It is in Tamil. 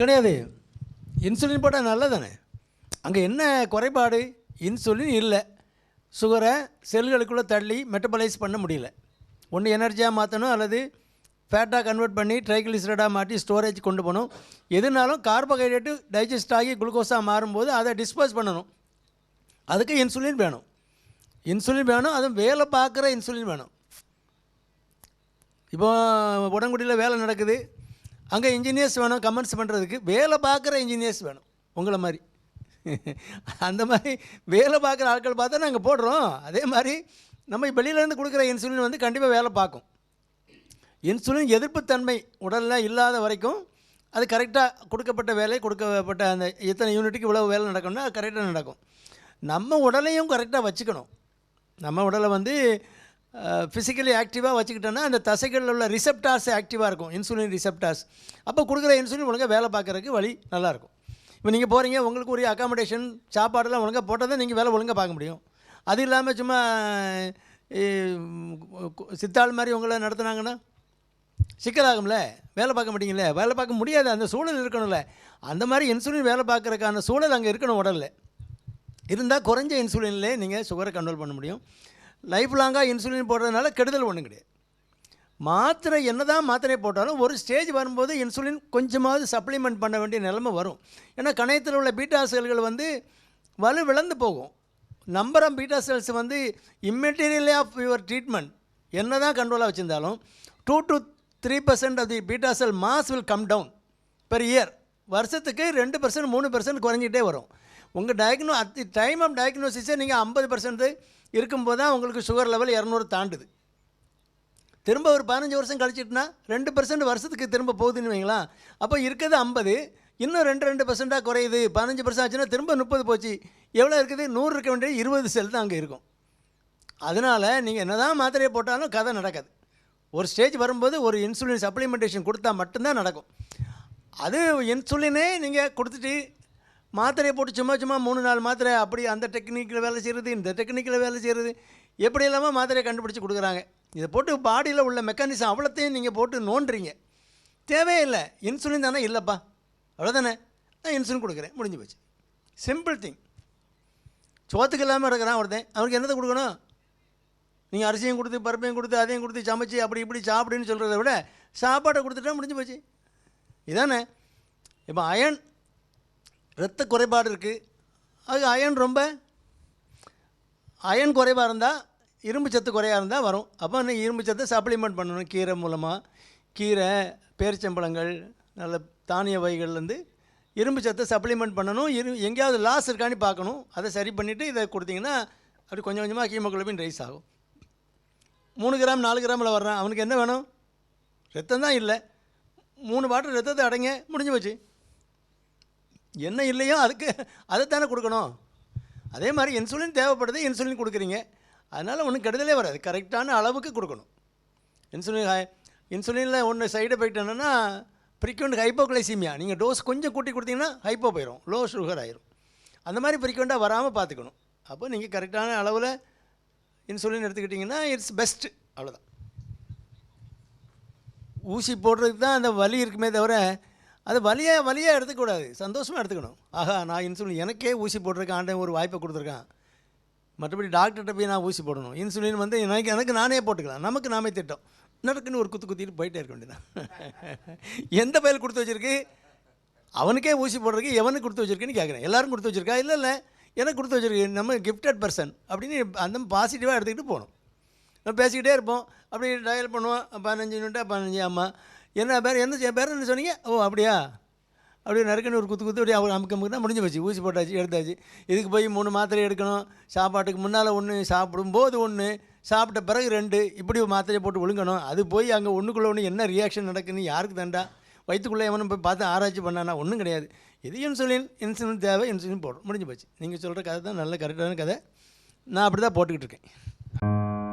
கிடையாது. இன்சுலின் போட்டால் நல்லதானே? அங்கே என்ன குறைபாடு? இன்சுலின் இல்லை. சுகரை செல்களுக்குள்ளே தள்ளி மெட்டபலைஸ் பண்ண முடியல. ஒன்று எனர்ஜியாக மாற்றணும் அல்லது ஃபேட்டாக கன்வெர்ட் பண்ணி ட்ரைகிளிசரைடாக மாட்டி ஸ்டோரேஜ் கொண்டு போகணும். எதுனாலும் கார்போஹைட்ரேட்டு டைஜஸ்ட் ஆகி குளுக்கோஸாக மாறும்போது அதை டிஸ்போஸ் பண்ணணும். அதுக்கு இன்சுலின் வேணும். இன்சுலின் வேணும் அதுவும் வேலை பார்க்குற இன்சுலின் வேணும். இப்போ உடன்குடியில் வேலை நடக்குது. அங்கே இன்ஜினியர்ஸ் வேணும் கமெண்ட்ஸ் பண்ணுறதுக்கு வேலை பார்க்குற இன்ஜினியர்ஸ் வேணும் உங்களை மாதிரி. அந்த மாதிரி வேலை பார்க்குற ஆட்கள் பார்த்தா நாங்கள் போடுறோம். அதே மாதிரி நம்ம வெளியிலேருந்து கொடுக்குற இன்சுலின் வந்து கண்டிப்பாக வேலை பார்க்கும். இன்சுலின் எதிர்ப்புத்தன்மை உடலில் இல்லாத வரைக்கும் அது கரெக்டாக கொடுக்கப்பட்ட வேலை கொடுக்கப்பட்ட அந்த எத்தனை யூனிட்டுக்கு இவ்வளோ வேலை நடக்கணும்னா அது கரெக்டாக நடக்கும். நம்ம உடலையும் கரெக்டாக வச்சுக்கணும். நம்ம உடலை வந்து ஃபிசிக்கலி ஆக்டிவாக வச்சுக்கிட்டோன்னா அந்த தசைகளில் உள்ள ரிசெப்டார்ஸ் ஆக்டிவாக இருக்கும். இன்சுலின் ரிசெப்டார்ஸ் அப்போ கொடுக்குற இன்சுலின் ஒழுங்காக வேலை பார்க்குறதுக்கு வழி நல்லாயிருக்கும் இப்போ நீங்கள் போகிறீங்க உங்களுக்கு உரிய அக்காமடேஷன் சாப்பாடெல்லாம் ஒழுங்காக போட்டால் தான் நீங்கள் வேலை ஒழுங்காக பார்க்க முடியும். அது இல்லாமல் சும்மா சித்தாள் மாதிரி உங்களை நடத்துனாங்கன்னா சிக்கலாகும்ல? வேலை பார்க்க மாட்டீங்களே வேலை பார்க்க முடியாது. அந்த சூழல் இருக்கணும்ல. அந்த மாதிரி இன்சுலின் வேலை பார்க்குறதுக்கான சூழல் அங்கே இருக்கணும் உடலில். இருந்தால் குறைஞ்ச இன்சுலின்லேயே நீங்கள் சுகரை கண்ட்ரோல் பண்ண முடியும். லைஃப் லாங்காக இன்சுலின் போடுறதுனால கெடுதல் ஒன்றும் கிடையாது. மாத்திரை என்ன தான் மாத்திரை போட்டாலும் ஒரு ஸ்டேஜ் வரும்போது இன்சுலின் கொஞ்சமாவது சப்ளிமெண்ட் பண்ண வேண்டிய நிலைமை வரும். ஏன்னா கணையத்தில் உள்ள பீட்டா செல்கள் வந்து வலு விளந்து போகும். நம்பர் ஆஃப் பீட்டா செல்ஸ் வந்து இம்மெட்டீரியல் ஆஃப் யுவர் ட்ரீட்மெண்ட் என்ன தான் கண்ட்ரோலாக வச்சுருந்தாலும் two to three percent of the beta cell mass will come down per year வருஷத்துக்கு ரெண்டு பர்சன்ட் மூணு பர்சன்ட் குறைஞ்சிட்டே வரும். உங்கள் டயக்னோ அட் டைம் ஆஃப் டயக்னோசிஸே நீங்கள் ஐம்பது பர்சன்ட் இருக்கும்போது தான் உங்களுக்கு சுகர் லெவல் இரநூறு தாண்டுது. திரும்ப ஒரு பதினஞ்சு வருஷம் கழிச்சிட்டுனா ரெண்டு பர்சன்ட் வருஷத்துக்கு திரும்ப போகுதுன்னு வைங்களா அப்போ இருக்கிறது ஐம்பது இன்னும் ரெண்டு ரெண்டு பர்சண்ட்டாக குறையுது. பதினஞ்சு பர்சன்ட் ஆச்சுன்னா திரும்ப முப்பது போச்சு. எவ்வளோ இருக்குது? நூறு இருக்க வேண்டிய இருபது செல் தான் அங்கே இருக்கும். அதனால் நீங்கள் என்ன தான் மாத்திரையை போட்டாலும் கதை நடக்காது. ஒரு ஸ்டேஜ் வரும்போது ஒரு இன்சுலின் சப்ளிமெண்டேஷன் கொடுத்தா மட்டும்தான் நடக்கும். அது இன்சுலினே நீங்கள் கொடுத்துட்டு மாத்திரையை போட்டு சும்மா சும்மா மூணு நாலு மாத்திரை அப்படி அந்த டெக்னிக்கில் வேலை செய்கிறது இந்த டெக்னிக்கில் வேலை செய்கிறது எப்படி இல்லாமல் மாத்திரையை கண்டுபிடிச்சி கொடுக்குறாங்க. இதை போட்டு பாடியில் உள்ள மெக்கானிசம் அவ்வளோத்தையும் நீங்கள் போட்டு நோண்டுறீங்க. தேவையில்லை இன்சுலின் தானே? இல்லைப்பா. அவ்வளோதானே நான் இன்சுலின் கொடுக்குறேன். முடிஞ்சு போச்சு. சிம்பிள் திங் சோத்துக்கு இல்லாமல் இருக்கிறான் ஒருத்தன். அவனுக்கு என்னத்தை கொடுக்கணும்? நீங்கள் அரிசியும் கொடுத்து பருப்பையும் கொடுத்து அதையும் கொடுத்து சமைச்சு அப்படி இப்படி சாப்பிடுன்னு சொல்கிறத விட சாப்பாடை கொடுத்துட்டா முடிஞ்சு போச்சு. இதானே? இப்போ அயன் ரத்த குறைபாடு இருக்குது அது அயன் ரொம்ப அயன் குறைவாக இருந்தால் இரும்பு சத்து குறையாக இருந்தால் வரும். அப்போ நீ இரும்பு சத்தை சப்ளிமெண்ட் பண்ணணும். கீரை மூலமாக கீரை பேரிச்சம்பழங்கள் நல்ல தானிய வகைகள்லேருந்து இரும்பு சத்தை சப்ளிமெண்ட் பண்ணணும். இரு எங்கேயாவது லாஸ் இருக்கான்னு பார்க்கணும். அதை சரி பண்ணிவிட்டு இதை கொடுத்தீங்கன்னா அப்படி கொஞ்சம் கொஞ்சமாக ஹீமோக்ளோபின் ரைஸ் ஆகும். மூணு கிராம் நாலு கிராமில் வர்றான். அவனுக்கு என்ன வேணும்? ரத்தம் தான் இல்லை. மூணு பாட்டில் ரத்தத்தை அடங்க முடிஞ்சு போச்சு. என்ன இல்லையோ அதுக்கு அதைத்தானே கொடுக்கணும். அதே மாதிரி இன்சுலின் தேவைப்படுது இன்சுலின் கொடுக்குறீங்க. அதனால் ஒன்றும் கெடுதலே வராது. கரெக்டான அளவுக்கு கொடுக்கணும். இன்சுலின் ஹை இன்சுலினில் ஒன்று சைடு எஃபெக்ட் என்னென்னா ஃப்ரீக்வெண்ட் ஹைப்போக்ளைசீமியா நீங்கள் டோஸ் கொஞ்சம் கூட்டி கொடுத்தீங்கன்னா ஹைப்போ போயிடும் லோ சுகர் ஆயிரும். அந்த மாதிரி ஃப்ரீக்வெண்ட்டாக வராமல் பார்த்துக்கணும். அப்போ நீங்கள் கரெக்டான அளவில் இன்சுலின் எடுத்துக்கிட்டிங்கன்னா இட்ஸ் பெஸ்ட்டு அவ்வளோதான் ஊசி போடுறதுக்கு தான் அந்த வலி இருக்குமே தவிர அது வலியாக வலியாக எடுத்துக்கூடாது சந்தோஷமாக எடுத்துக்கணும். ஆஹா நான் இன்சுலின் எனக்கே ஊசி போட்டிருக்கேன் ஆண்டை ஒரு வாய்ப்பை கொடுத்துருக்கான். மற்றபடி டாக்டர்கிட்ட போய் நான் ஊசி போடணும். இன்சுலின் வந்து எனக்கு எனக்கு நானே போட்டுக்கலாம். நமக்கு நாமே திட்டம். நடக்குன்னு ஒரு குத்து குத்திட்டு போயிட்டே இருக்க வேண்டியதான் எந்த பயில் கொடுத்து வச்சிருக்கு? அவனுக்கே ஊசி போடுறதுக்கு எவனுக்கு கொடுத்து வச்சிருக்கேன்னு கேட்குறேன் எல்லாரும் கொடுத்து வச்சிருக்கா? இல்லை இல்லை. எனக்கு கொடுத்து வச்சிருக்கு நம்ம கிஃப்டட் பர்சன் அப்படின்னு அந்த பாசிட்டிவாக எடுத்துக்கிட்டு போகணும். பேசிக்கிட்டே இருப்போம். அப்படி டயல் பண்ணுவோம். பதினஞ்சு யூனிட்டா பதினஞ்சு ஆமாம் என்ன பேர் என்ன பேர் என்ன சொன்னீங்க? ஓ அப்படியா? அப்படியே நறுக்குன்னு ஒரு குத்து குத்து அப்படியே அவர் அமுக்க அமுக்குனா முடிஞ்சு போச்சு. ஊசி போட்டாச்சு எடுத்தாச்சு. இதுக்கு போய் மூணு மாத்திரை எடுக்கணும். சாப்பாட்டுக்கு முன்னால் ஒன்று சாப்பிடும்போது ஒன்று சாப்பிட்ட பிறகு ரெண்டு. இப்படி ஒரு மாத்திரையை போட்டு ஒழுங்கணும். அது போய் அங்கே ஒன்றுக்குள்ளே ஒன்று என்ன ரியாக்ஷன் நடக்குன்னு யாருக்கு தண்டா? வயிற்றுக்குள்ளே எவனும் போய் பார்த்து ஆராய்ச்சி பண்ணானா? ஒன்றும் கிடையாது. இது இன்சுலின் இன்சுலின் தேவை இன்சுலின் போடும் முடிஞ்சு போச்சு. நீங்கள் சொல்கிற கதை தான் நல்ல கரெக்டான கதை. நான் அப்படி தான் போட்டுக்கிட்டு இருக்கேன்.